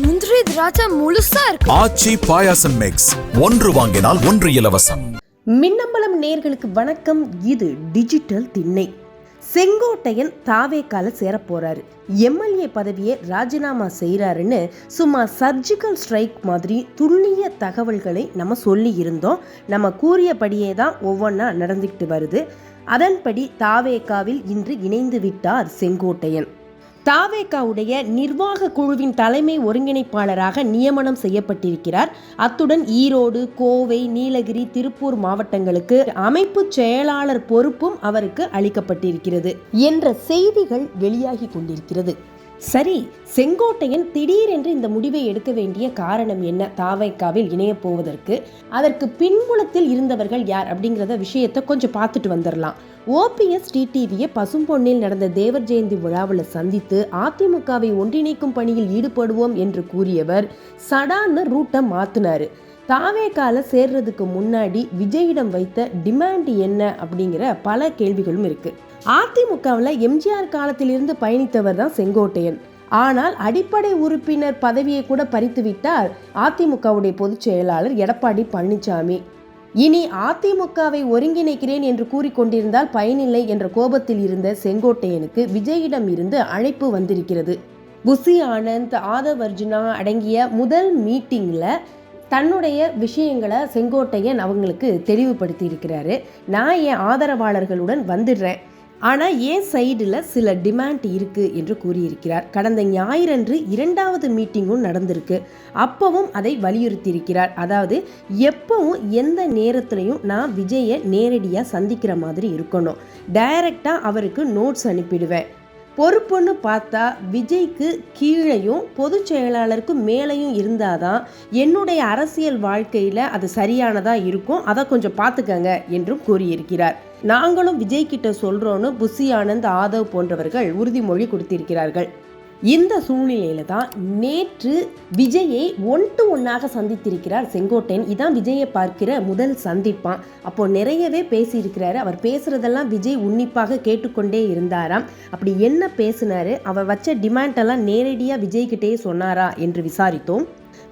முந்திரி திராட்சை முழுசா இருக்கு. ஆச்சி பாயாசம் மிக்ஸ் ஒன்று வாங்கினால் ஒன்று இலவசம். மின்னம்பலம் நேர்களுக்கு வணக்கம். இது டிஜிட்டல் திண்ணை. செங்கோட்டையன் தாவேக்கால சேர போறாரு எம்எல்ஏ பதவியை ராஜினாமா செய்கிறாருன்னு சும்மா சர்ஜிக்கல் ஸ்ட்ரைக் மாதிரி துல்லிய தகவல்களை நம்ம சொல்லி இருந்தோம் நம்ம கூறியபடியே தான் ஒவ்வொன்றா நடந்துக்கிட்டு வருது. அதன்படி தாவேக்காவில் இன்று இணைந்து விட்டார் செங்கோட்டையன். தாவேகாவுடைய நிர்வாக குழுவின் தலைமை ஒருங்கிணைப்பாளராக நியமனம் செய்யப்பட்டிருக்கிறார். அத்துடன் ஈரோடு கோவை நீலகிரி திருப்பூர் மாவட்டங்களுக்கு அமைப்பு செயலாளர் பொறுப்பும் அவருக்கு அளிக்கப்பட்டிருக்கிறது என்ற செய்திகள் வெளியாகி கொண்டிருக்கிறது. சரி செங்கோட்டையன் திடீரென்று இந்த முடிவை எடுக்க வேண்டிய காரணம் என்ன? தாவைக்காவில் இணைய போவதற்கு அதற்கு பின்புலத்தில் இருந்தவர்கள் யார் அப்படிங்கிறத விஷயத்தை கொஞ்சம் பார்த்துட்டு வந்துடலாம். ஓபிஎஸ் டிடிவியை பசும்பொன்னில் நடந்த தேவர் ஜெயந்தி விழாவில் சந்தித்து அதிமுகவை ஒன்றிணைக்கும் பணியில் ஈடுபடுவோம் என்று கூறியவர் சடான்னு ரூட்டை மாத்தினாரு. தாவேக்கால சேர்றதுக்கு முன்னாடி விஜயிடம் வைத்த டிமாண்ட் என்ன அப்படிங்கிற பல கேள்விகளும் இருக்கு. அதிமுகவில் எம்ஜிஆர் காலத்திலிருந்து பயணித்தவர் தான் செங்கோட்டையன். ஆனால் அடிப்படை உறுப்பினர் பதவியை கூட பறித்து விட்டார் அதிமுகவுடைய பொதுச் செயலாளர் எடப்பாடி பழனிசாமி. இனி அதிமுகவை ஒருங்கிணைக்கிறேன் என்று கூறிக்கொண்டிருந்தால் பயனில்லை என்ற கோபத்தில் இருந்த செங்கோட்டையனுக்கு விஜயிடம் இருந்து அழைப்பு வந்திருக்கிறது. புசி ஆனந்த் ஆதவர்ஜுனா அடங்கிய முதல் மீட்டிங்கில் தன்னுடைய விஷயங்களை செங்கோட்டையன் அவங்களுக்கு தெளிவுபடுத்தி இருக்கிறாரு நான் என் ஆதரவாளர்களுடன் வந்துடுறேன். ஆனால் ஏன் சைடில் சில டிமாண்ட் இருக்குது என்று கூறியிருக்கிறார். கடந்த ஞாயிறன்று இரண்டாவது மீட்டிங்கும் நடந்திருக்கு. அப்பவும் அதை வலியுறுத்தியிருக்கிறார். அதாவது எப்பவும் எந்த நேரத்துலையும் நான் விஜயை நேரடியாக சந்திக்கிற மாதிரி இருக்கணும். டைரக்டாக அவருக்கு நோட்ஸ் அனுப்பிடுவேன். பொறுப்புன்னு பார்த்தா விஜய்க்கு கீழேயும் பொதுச் செயலாளருக்கு மேலேயும் இருந்தாதான் என்னுடைய அரசியல் வாழ்க்கையில் அது சரியானதாக இருக்கும். அதை கொஞ்சம் பார்த்துக்கங்க என்றும் கூறியிருக்கிறார். நாங்களும் விஜய் கிட்ட சொல்கிறோன்னு புசி ஆனந்த் ஆதவ் போன்றவர்கள் உறுதிமொழி கொடுத்திருக்கிறார்கள். இந்த சூழ்நிலையில தான் நேற்று விஜயை ஒன் டு ஒன்னாக சந்தித்திருக்கிறார் செங்கோட்டையன். இதான் விஜயை பார்க்கிற முதல் சந்திப்பான். அப்போ நிறையவே பேசியிருக்கிறாரு. அவர் பேசுறதெல்லாம் விஜய் உன்னிப்பாக கேட்டுக்கொண்டே இருந்தாராம். அப்படி என்ன பேசினாரு? அவர் வச்ச டிமாண்ட் எல்லாம் நேரடியாக விஜய்கிட்டே சொன்னாரா என்று விசாரித்தோம்.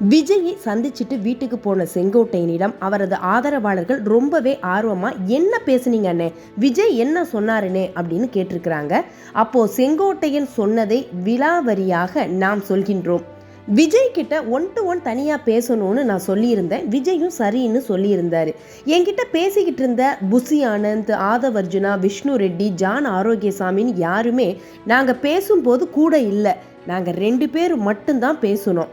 விஜயை சந்திச்சுட்டு வீட்டுக்கு போன செங்கோட்டையனிடம் அவரது ஆதரவாளர்கள் ரொம்பவே ஆர்வமா என்ன பேசுனீங்க அண்ணே? விஜய் என்ன சொன்னாருனே? அப்படின்னு கேட்டிருக்கிறாங்க. அப்போ செங்கோட்டையன் சொன்னதை விலாவரியாக நாம் சொல்கின்றோம். விஜய் கிட்ட ஒன் டு ஒன் தனியாக பேசணும்னு நான் சொல்லியிருந்தேன். விஜயும் சரின்னு சொல்லியிருந்தாரு. என்கிட்ட பேசிக்கிட்டு இருந்த புசி ஆனந்த் ஆதவ் அர்ஜுனா விஷ்ணு ரெட்டி ஜான் ஆரோக்கியசாமின்னு யாருமே நாங்கள் பேசும்போது கூட இல்லை. நாங்கள் ரெண்டு பேரும் மட்டும்தான் பேசணும்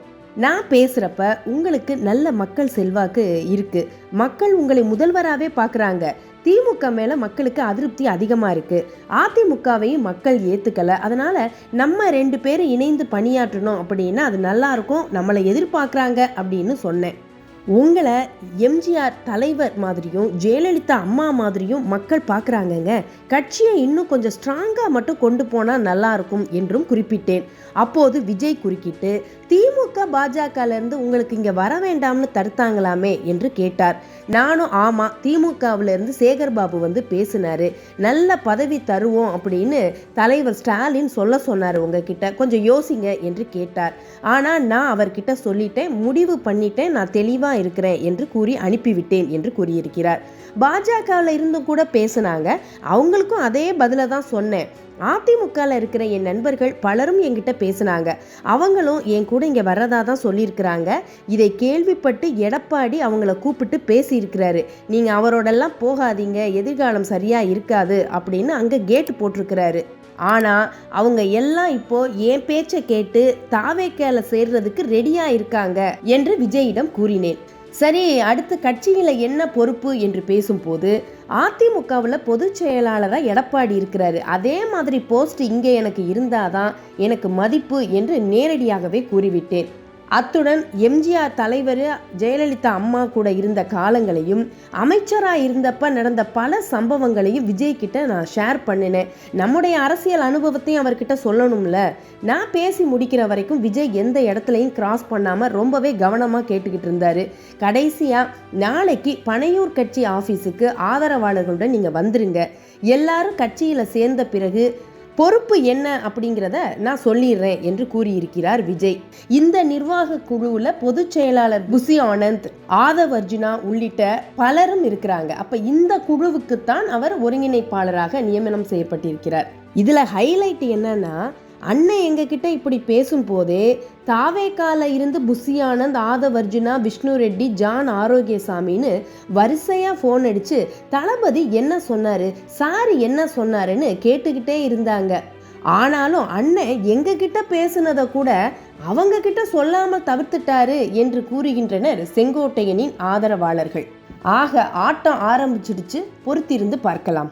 நான் பேசுகிறப்ப உங்களுக்கு நல்ல மக்கள் செல்வாக்கு இருக்குது மக்கள் உங்களை முதல்வராகவே பார்க்குறாங்க திமுக மேலே மக்களுக்கு அதிருப்தி அதிகமாக இருக்குது அதிமுகவையும் மக்கள் ஏற்றுக்கலை அதனால் நம்ம ரெண்டு பேரும் இணைந்து பணியாற்றணும் அப்படின்னா அது நல்லாயிருக்கும் நம்மளை எதிர்பார்க்குறாங்க அப்படின்னு சொன்னேன். உங்களை எம்ஜிஆர் தலைவர் மாதிரியும் ஜெயலலிதா அம்மா மாதிரியும் மக்கள் பார்க்குறாங்கங்க. கட்சியை இன்னும் கொஞ்சம் ஸ்ட்ராங்காக மட்டும் கொண்டு போனால் நல்லாயிருக்கும் என்றும் குறிப்பிட்டேன். அப்போது விஜய் குறுக்கிட்டு திமுக பாஜகலேருந்து உங்களுக்கு இங்கே வர வேண்டாம்னு தடுத்தாங்களாமே? என்று கேட்டார். நானும் ஆமாம் திமுகவிலேருந்து சேகர் பாபு வந்து பேசினார். நல்ல பதவி தருவோம் அப்படின்னு தலைவர் ஸ்டாலின் சொல்ல சொன்னார் உங்ககிட்ட. கொஞ்சம் யோசிங்க என்று கேட்டார். ஆனால் நான் அவர்கிட்ட சொல்லிட்டேன் முடிவு பண்ணிட்டேன். நான் தெளிவாக இருக்கிறேன் என்று கூறி அனுப்பிவிட்டேன் என்று கூறியிருக்கிறார். பாஜகவில் இருந்தும் கூட பேசினாங்க. அவங்களுக்கும் அதே பதிலை தான் சொன்னேன். அதிமுகவில் இருக்கிற என் நண்பர்கள் பலரும் என்கிட்ட பேசினாங்க. அவங்களும் என் கூட இங்கே வர்றதா தான் சொல்லியிருக்கிறாங்க. இதை கேள்விப்பட்டு எடப்பாடி அவங்கள கூப்பிட்டு பேசியிருக்கிறாரு. நீங்கள் அவரோடெல்லாம் போகாதீங்க. எதிர்காலம் சரியாக இருக்காது அப்படின்னு அங்கே கேட்டு போட்டிருக்கிறாரு. ஆனால் அவங்க எல்லாம் இப்போ என் பேச்சை கேட்டு தாவேக்கால சேர்றதுக்கு ரெடியாக இருக்காங்க என்று விஜயிடம் கூறினேன். சரி அடுத்த கட்சியில் என்ன பொறுப்பு என்று பேசும்போது அதிமுகவில் பொதுச் செயலாளராக எடப்பாடி இருக்கிறாரு. அதே மாதிரி போஸ்ட் இங்கே எனக்கு இருந்தாதான் எனக்கு மதிப்பு என்று நேரடியாகவே கூறிவிட்டேன். அத்துடன் எம்ஜிஆர் தலைவர் ஜெயலலிதா அம்மா கூட இருந்த காலங்களையும் அமைச்சராக இருந்தப்ப நடந்த பல சம்பவங்களையும் விஜய் கிட்ட நான் ஷேர் பண்ணினேன். நம்முடைய அரசியல் அனுபவத்தையும் அவர்கிட்ட சொல்லணும்ல. நான் பேசி முடிக்கிற வரைக்கும் விஜய் எந்த இடத்துலையும் கிராஸ் பண்ணாமல் ரொம்பவே கவனமாக கேட்டுக்கிட்டு இருந்தார். கடைசியாக நாளைக்கு பனையூர் கட்சி ஆஃபீஸுக்கு ஆதரவாளர்களுடன் நீங்கள் வந்துருங்க. எல்லாரும் கட்சியில் சேர்ந்த பிறகு பொறுப்பு என்ன அப்படிங்கிறத நான் சொல்லிடுறேன் என்று கூறியிருக்கிறார் விஜய். இந்த நிர்வாக குழுவில் பொதுச் செயலாளர் புசி ஆனந்த் ஆதவ் அர்ஜுனா உள்ளிட்ட பலரும் இருக்கிறாங்க. அப்ப இந்த குழுவுக்குத்தான் அவர் ஒருங்கிணைப்பாளராக நியமனம் செய்யப்பட்டிருக்கிறார். இதுல ஹைலைட் என்னன்னா அண்ணன் எங்ககிட்ட இப்படி பேசும்போதே தாவேக்கால இருந்து புசி ஆனந்த் ஆதவர்ஜுனா விஷ்ணு ரெட்டி ஜான் ஆரோக்கியசாமின்னு வரிசையா ஃபோன் அடிச்சு தளபதி என்ன சொன்னாரு? சார் என்ன சொன்னாருன்னு கேட்டுக்கிட்டே இருந்தாங்க. ஆனாலும் அண்ணன் எங்க கிட்ட பேசுனதை கூட அவங்க கிட்ட சொல்லாமல் தவிர்த்துட்டாரு என்று கூறுகின்றனர் செங்கோட்டையனின் ஆதரவாளர்கள். ஆக ஆட்டம் ஆரம்பிச்சிடுச்சு பொறுத்திருந்து பார்க்கலாம்.